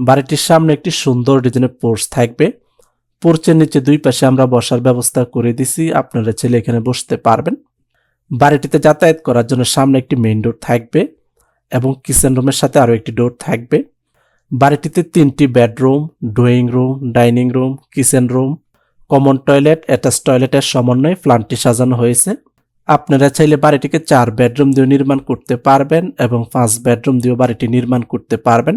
বাড়িটির সামনে একটি সুন্দর ডিজাইনের পোর্চ থাকবে। পোর্চের নিচে দুই পাশে আমরা বসার ব্যবস্থা করে দিছি। আপনারা ছেলে এখানে বসতে পারবেন। বাড়িটিতে যাতায়াত করার জন্য সামনে একটি মেইন ডোর থাকবে এবং কিচেন রুমের সাথে আরও একটি ডোর থাকবে। বাড়িটিতে তিনটি bedroom, drawing room, dining room, kitchen room, common toilet, attach টয়লেটের সমন্বয়ে প্ল্যানটি সাজানো হয়েছে। আপনারা চাইলে বাড়িটিকে চার বেডরুম দিয়ে নির্মাণ করতে পারবেন এবং পাঁচ বেডরুম দিয়েও বাড়িটি নির্মাণ করতে পারবেন।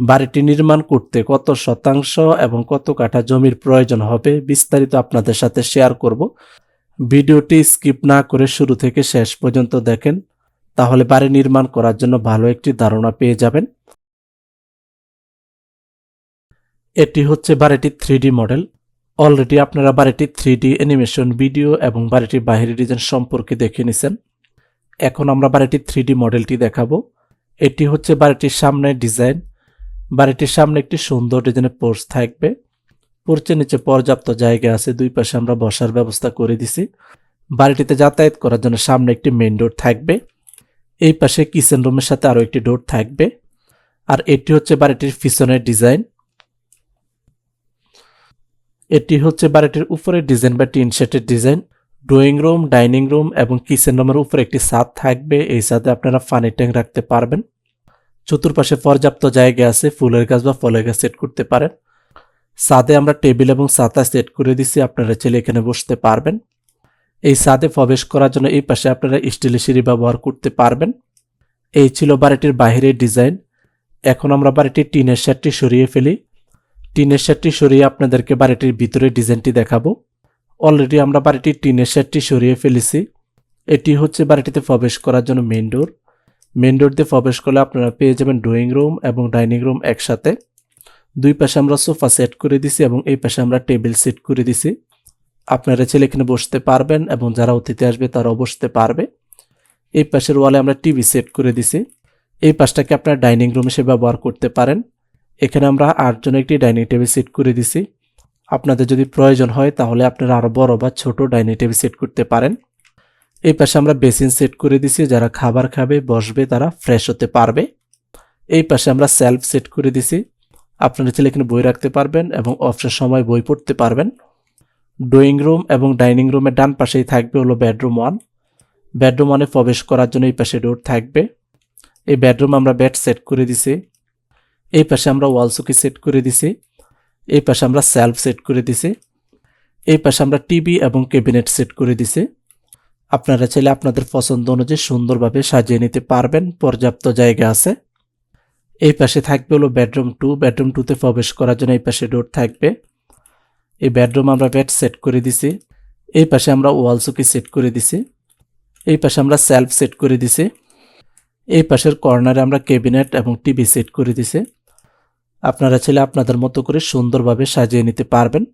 বাড়িটি নির্মাণ করতে কত শতাংশ এবং কত কাঠা জমির প্রয়োজন হবে বিস্তারিত আপনাদের সাথে শেয়ার করব। ভিডিওটি স্কিপ না করে শুরু থেকে শেষ পর্যন্ত দেখেন, তাহলে বাড়ি নির্মাণ করার জন্য ভালো একটি ধারণা পেয়ে যাবেন। এটি হচ্ছে বাড়িটির থ্রি মডেল। অলরেডি আপনারা বাড়িটির থ্রি অ্যানিমেশন ভিডিও এবং বাড়িটির বাহিরের ডিজাইন সম্পর্কে দেখে নিছেন। এখন আমরা বাড়িটির থ্রি মডেলটি দেখাবো। এটি হচ্ছে বাড়িটির সামনে ডিজাইন। বাড়িটির সামনে একটি সুন্দর ডিজাইনের পোর্চ থাকবে। পোর্চের নিচে পর্যাপ্ত জায়গা আছে, দুই পাশে আমরা বসার ব্যবস্থা করে দিছি। বাড়িটিতে যাতায়াত করার জন্য সামনে একটি মেইন ডোর থাকবে। এই পাশে কিচেন রুমের সাথে আরও একটি ডোর থাকবে। আর এটি হচ্ছে বাড়িটির পিছনের ডিজাইন এটি হচ্ছে বাড়িটির উপরের ডিজাইন বা tin শেটের design drawing room dining room এবং কিচেন রুমের উপরে একটি ছাদ থাকবে। এই ছাদে আপনারা পানি ট্যাঙ্ক রাখতে পারবেন। চতুর্পাশে পর্যাপ্ত জায়গা আছে, ফুলের গাছ বা ফলের গাছ সেট করতে পারেন। ছাদে আমরা টেবিল এবং ছাতা সেট করে দিছি, আপনারা ছেলে এখানে বসতে পারবেন। এই ছাদে প্রবেশ করার জন্য এই পাশে আপনারা স্টিলের সিঁড়ি ব্যবহার করতে পারবেন। এই ছিল বাড়িটির বাহিরের ডিজাইন। এখন আমরা বাড়িটির টিনের শেডটি সরিয়ে ফেলি। টিনের শেডটি সরিয়ে আপনাদেরকে বাড়িটির ভিতরের ডিজাইনটি দেখাবো। অলরেডি আমরা বাড়িটির টিনের শেডটি সরিয়ে ফেলেছি। এটি হচ্ছে বাড়িটিতে প্রবেশ করার জন্য মেন ডোর মেন ডোর দিয়ে প্রবেশ করলে আপনারা পেয়ে যাবেন ড্রয়িং রুম এবং ডাইনিং রুম একসাথে। দুই পাশে আমরা সোফা সেট করে দিছি এবং এই পাশে আমরা টেবিল সেট করে দিছি। আপনারা ছেলে এখানে বসতে পারবেন এবং যারা অতিথি আসবে তারাও বসতে পারবে। এই পাশের ওয়ালে আমরা টিভি সেট করে দিছি। এই পাশটাকে আপনারা ডাইনিং রুম হিসেবে ব্যবহার করতে পারেন। এখানে আমরা আটজন একটি ডাইনিং টেবিল সেট করে দিছি। আপনাদের যদি প্রয়োজন হয় তাহলে আপনারা আরও বড় বা ছোট ডাইনিং টেবিল সেট করতে পারেন। এই পাশে আমরা বেসিন সেট করে দিছি, যারা খাবার খাবে, বসবে, তারা ফ্রেশ হতে পারবে। এই পাশে আমরা সেলফ সেট করে দিছি। আপনারা ছেলে এখানে বই রাখতে পারবেন এবং অফসের সময় বই পড়তে পারবেন। ড্রয়িং রুম এবং ডাইনিং রুমের ডান পাশেই থাকবে হলো বেডরুম ওয়ান। বেডরুম ওয়ানে প্রবেশ করার জন্য এই পাশে ডোর থাকবে। এই বেডরুম আমরা বেড সেট করে দিছি। এই পাশে আমরা ওয়াল সুকি সেট করে দিছি। এই পাশে আমরা সেলফ সেট করে দিছি। এই পাশে আমরা টিভি এবং ক্যাবিনেট সেট করে দিছি। আপনারা চাইলে আপনাদের পছন্দ অনুযায়ী সুন্দরভাবে সাজিয়ে নিতে পারবেন, পর্যাপ্ত জায়গা আছে। এই পাশে থাকবে হলো বেডরুম টু। বেডরুম টুতে প্রবেশ করার জন্য এই পাশে ডোর থাকবে। এই বেডরুম আমরা বেড সেট করে দিছি। এই পাশে আমরা ওয়াল সুকি সেট করে দিছি। এই পাশে আমরা সেলফ সেট করে দিছি। এই পাশের কর্নারে আমরা ক্যাবিনেট এবং টিভি সেট করে দিছি। আপনারা চাইলে আপনাদের মতো করে সুন্দরভাবে সাজিয়ে নিতে পারবেন।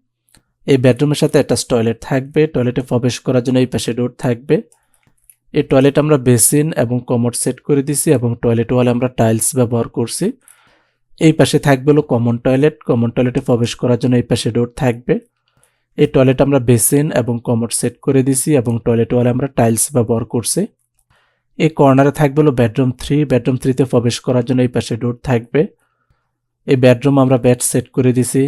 এই বেডরুমের সাথে একটা টয়লেট থাকবে। টয়লেটে প্রবেশ করার জন্য এই পাশে ডোর থাকবে। এই টয়লেট আমরা বেসিন এবং কমোড সেট করে দিছি এবং টয়লেট ওয়ালে আমরা টাইলস ব্যবহার করছি। এই পাশে থাকবে হলো কমন টয়লেট। কমন টয়লেটে প্রবেশ করার জন্য এই পাশে ডোর থাকবে। এই টয়লেট আমরা বেসিন এবং কমোড সেট করে দিছি এবং টয়লেট ওয়ালে আমরা টাইলস ব্যবহার করছি। এই কর্নারে থাকবে হলো বেডরুম থ্রি। বেডরুম থ্রিতে প্রবেশ করার জন্য এই পাশে ডোর থাকবে। এই বেডরুম আমরা বেড সেট করে দিছি।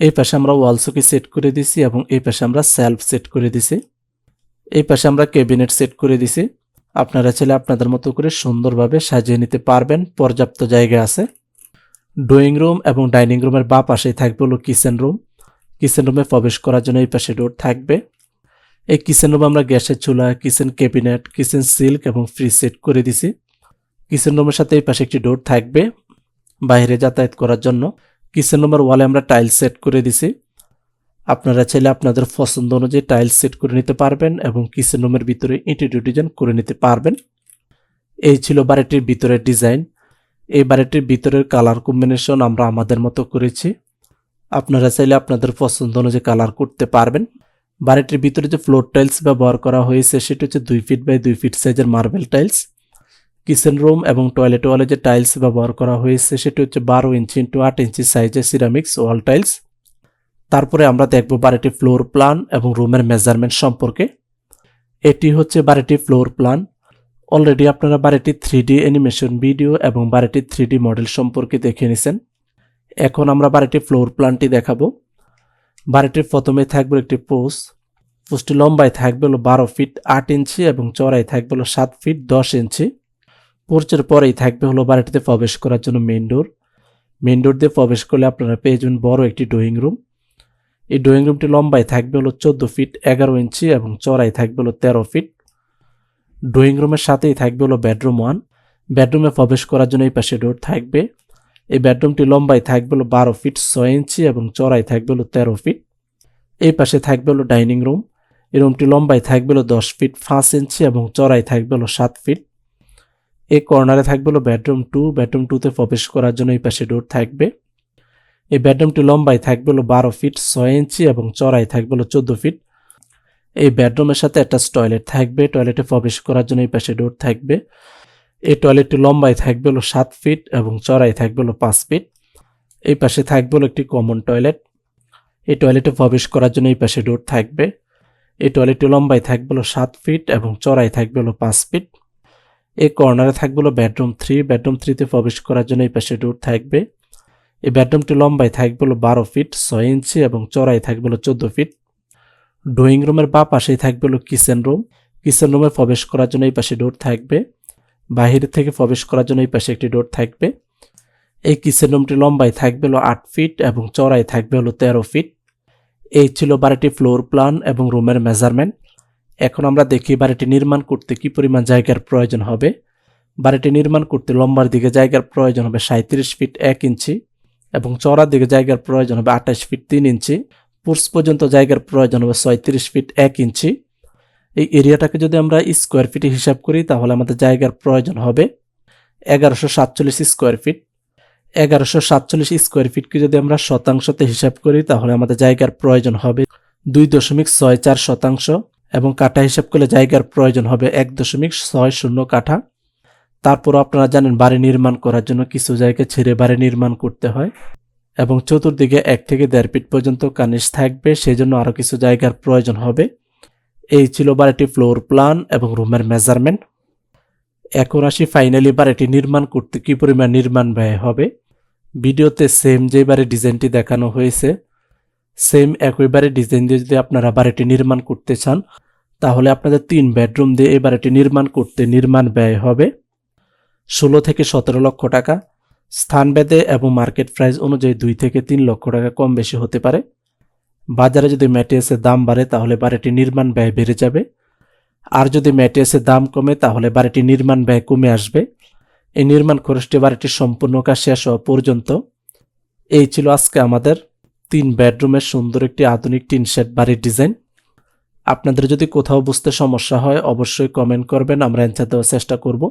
এই পাশে আমরা ওয়াল সকি সেট করে দিছি এবং এই পাশে আমরা সেলফ সেট করে দিছি। এই পাশে আমরা ক্যাবিনেট সেট করে দিছি। আপনারা চাইলে আপনাদের মতো করে সুন্দরভাবে সাজিয়ে নিতে পারবেন। পর্যাপ্ত জায়গা আছে। ড্রয়িং রুম এবং ডাইনিং রুমের বা পাশেই থাকবে হলো কিচেন রুম কিচেন রুমে প্রবেশ করার জন্য এই পাশে ডোর থাকবে। এই কিচেন রুমে আমরা গ্যাসের চুলা কিচেন ক্যাবিনেট কিচেন সিল্ক এবং ফ্রিজ সেট করে দিছি। কিচেন রুমের সাথে এই পাশে একটি ডোর থাকবে। বাইরে যাতায়াত করার জন্য। কিচেন রুমের ওয়ালে আমরা টাইলস সেট করে দিছি? আপনারা চাইলে আপনাদের পছন্দ অনুযায়ী টাইলস সেট করে নিতে পারবেন এবং কিচেন রুমের ভিতরে ইন্টেরিয়র ডিজাইন করে নিতে পারবেন। এই ছিল বাড়িটির ভিতরের ডিজাইন এই বাড়িটির ভিতরের কালার কম্বিনেশন আমরা আমাদের মতো করেছি। আপনারা চাইলে আপনাদের পছন্দ অনুযায়ী কালার করতে পারবেন। বাড়িটির ভিতরে যে ফ্লোর টাইলস ব্যবহার করা হয়েছে, সেটা হচ্ছে দুই ফিট বাই দুই ফিট সাইজের মার্বেল টাইলস কিচেন রুম এবং টয়লেট ওয়ালে যে টাইলস ব্যবহার করা হয়েছে, সেটি হচ্ছে বারো ইঞ্চি ইন্টু আট ইঞ্চি সাইজের সিরামিক্স ওয়াল টাইলস। তারপরে আমরা দেখব বাড়িটির ফ্লোর প্ল্যান এবং রুমের মেজারমেন্ট সম্পর্কে। এটি হচ্ছে বাড়িটির ফ্লোর প্ল্যান। অলরেডি আপনারা বাড়িটির থ্রি ডি অ্যানিমেশন ভিডিও এবং বাড়িটির থ্রি ডি মডেল সম্পর্কে দেখে নিছেন। এখন আমরা বাড়িটির ফ্লোর প্ল্যানটি দেখাবো। বাড়িটির প্রথমে থাকবে একটি পোস্ট পোস্টটি লম্বায় থাকবে হলো বারো ফিট আট ইঞ্চি এবং চড়াই থাকবে হলো সাত ফিট দশ ইঞ্চি। পোর্চের পরেই থাকবে হলো বাড়িটিতে প্রবেশ করার জন্য মেন ডোর মেন ডোর দিয়ে প্রবেশ করলে আপনারা পেয়ে যাবেন বড় একটি ড্রয়িং রুম এই ড্রয়িং রুমটি লম্বায় থাকবে হলো চোদ্দ ফিট এগারো ইঞ্চি এবং চড়াই থাকবে হলো তেরো ফিট ড্রয়িং রুমের সাথেই থাকবে হলো বেডরুম ওয়ান বেডরুমে প্রবেশ করার জন্য এই পাশে ডোর থাকবে। এই বেডরুমটি লম্বায় থাকবে হলো বারো ফিট ছয় ইঞ্চি এবং চড়াই থাকবে হলো তেরো ফিট এই পাশে থাকবে হলো ডাইনিং রুম এই রুমটি লম্বায় থাকবে হলো দশ ফিট পাঁচ ইঞ্চি এবং চড়াই থাকবে হলো সাত ফিট এই কর্নারে থাকবে হলো বেডরুম টু। বেডরুম টুতে প্রবেশ করার জন্য এই পাশে ডোর থাকবে। এই বেডরুমটি লম্বায় থাকবে হলো বারো ফিট, ছয় ইঞ্চি এবং চড়াই থাকবে হলো চোদ্দ ফিট। এই বেডরুমের সাথে একটা টয়লেট থাকবে। টয়লেটে প্রবেশ করার জন্য এই পাশে ডোর থাকবে। এই টয়লেটটি লম্বায় থাকবে হলো সাত ফিট এবং চড়াই থাকবে হলো পাঁচ ফিট। এই পাশে থাকবে হলো একটি কমন টয়লেট। এই টয়লেটে প্রবেশ করার জন্য এই পাশে ডোর থাকবে। এই টয়লেটটি লম্বায় থাকবে হলো সাত ফিট এবং চড়াই থাকবে হলো পাঁচ ফিট। এই কর্নারে থাকবে হলো বেডরুম থ্রি বেডরুম থ্রিতে প্রবেশ করার জন্য এই পাশে ডোর থাকবে। এই বেডরুমটি লম্বায় থাকবে হলো বারো ফিট ছয় ইঞ্চি এবং চড়াই থাকবে হলো চোদ্দ ফিট ড্রয়িং রুমের বা পাশেই থাকবে হলো কিচেন রুম কিচেন রুমে প্রবেশ করার জন্য এই পাশে ডোর থাকবে। বাহির থেকে প্রবেশ করার জন্য এই পাশে একটি ডোর থাকবে। এই কিচেন রুমটি লম্বায় থাকবে হলো আট ফিট এবং চড়াই থাকবে হলো তেরো ফিট এই ছিল বারোটি ফ্লোর প্ল্যান এবং রুমের মেজারমেন্ট এখন আমরা দেখি বাড়িটি নির্মাণ করতে কি পরিমাণ জায়গার প্রয়োজন হবে। বাড়িটি নির্মাণ করতে লম্বার দিকে জায়গার প্রয়োজন হবে সাঁত্রিশ ফিট এক ইঞ্চি এবং চড়ার দিকে জায়গার প্রয়োজন হবে আঠাশ ফিট তিন ইঞ্চি। পুরস পর্যন্ত জায়গার প্রয়োজন হবে ছয়ত্রিশ ফিট এক ইঞ্চি। এই এরিয়াটাকে যদি আমরা স্কোয়ার ফিটে হিসাব করি, তাহলে আমাদের জায়গার প্রয়োজন হবে এগারোশো সাতচল্লিশ স্কোয়ার ফিট। এগারোশো সাতচল্লিশ স্কোয়ার ফিটকে যদি আমরা শতাংশতে হিসাব করি, তাহলে আমাদের জায়গার প্রয়োজন হবে দুই দশমিক ছয় চার শতাংশ। এবং কাঠা হিসাব করলে জায়গার প্রয়োজন হবে এক দশমিক ছয় শূন্য কাঠা। তারপর আপনারা জানেন বাড়ি নির্মাণ করার জন্য কিছু জায়গা ছেড়ে বাড়ি নির্মাণ করতে হয় এবং চতুর্দিকে এক থেকে দেড় ফিট পর্যন্ত কানিস থাকবে সেই জন্য আরও কিছু জায়গার প্রয়োজন হবে। এই ছিল বাড়িটি ফ্লোর প্ল্যান এবং রুমের মেজারমেন্ট। এখন আসি ফাইনালি বাড়িটি নির্মাণ করতে কী পরিমাণ নির্মাণ ব্যয় হবে। ভিডিওতে সেম যে বাড়ির ডিজাইনটি দেখানো হয়েছে সেম একইবারে ডিজাইন দিয়ে যদি আপনারা বাড়িটি নির্মাণ করতে চান, তাহলে আপনাদের তিন বেডরুম দিয়ে এই বাড়িটি নির্মাণ করতে নির্মাণ ব্যয় হবে ষোলো থেকে সতেরো লক্ষ টাকা। স্থান স্থানভেদে এবং মার্কেট প্রাইস অনুযায়ী দুই থেকে তিন লক্ষ টাকা কম বেশি হতে পারে। বাজারে যদি ম্যাটেরিয়ালসের দাম বাড়ে, তাহলে বাড়িটি নির্মাণ ব্যয় বেড়ে যাবে। আর যদি ম্যাটেরিয়ালসের দাম কমে, তাহলে বাড়িটি নির্মাণ ব্যয় কমে আসবে। এই নির্মাণ খরচটি বাড়িটির সম্পূর্ণ কাজ শেষ হওয়া পর্যন্ত। এই ছিল আজকে আমাদের তিন বেডরুমের সুন্দর একটি আধুনিক টিন শেড বাড়ির ডিজাইন। আপনাদের যদি কোথাও বুঝতে সমস্যা হয়, অবশ্যই কমেন্ট করবেন, আমরা অ্যান্সার দেওয়ার চেষ্টা করব।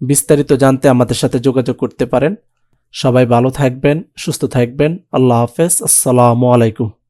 বিস্তারিত জানতে আমাদের সাথে যোগাযোগ করতে পারেন। সবাই ভালো থাকবেন, সুস্থ থাকবেন। আল্লাহ হাফেজ, আসসালামু আলাইকুম।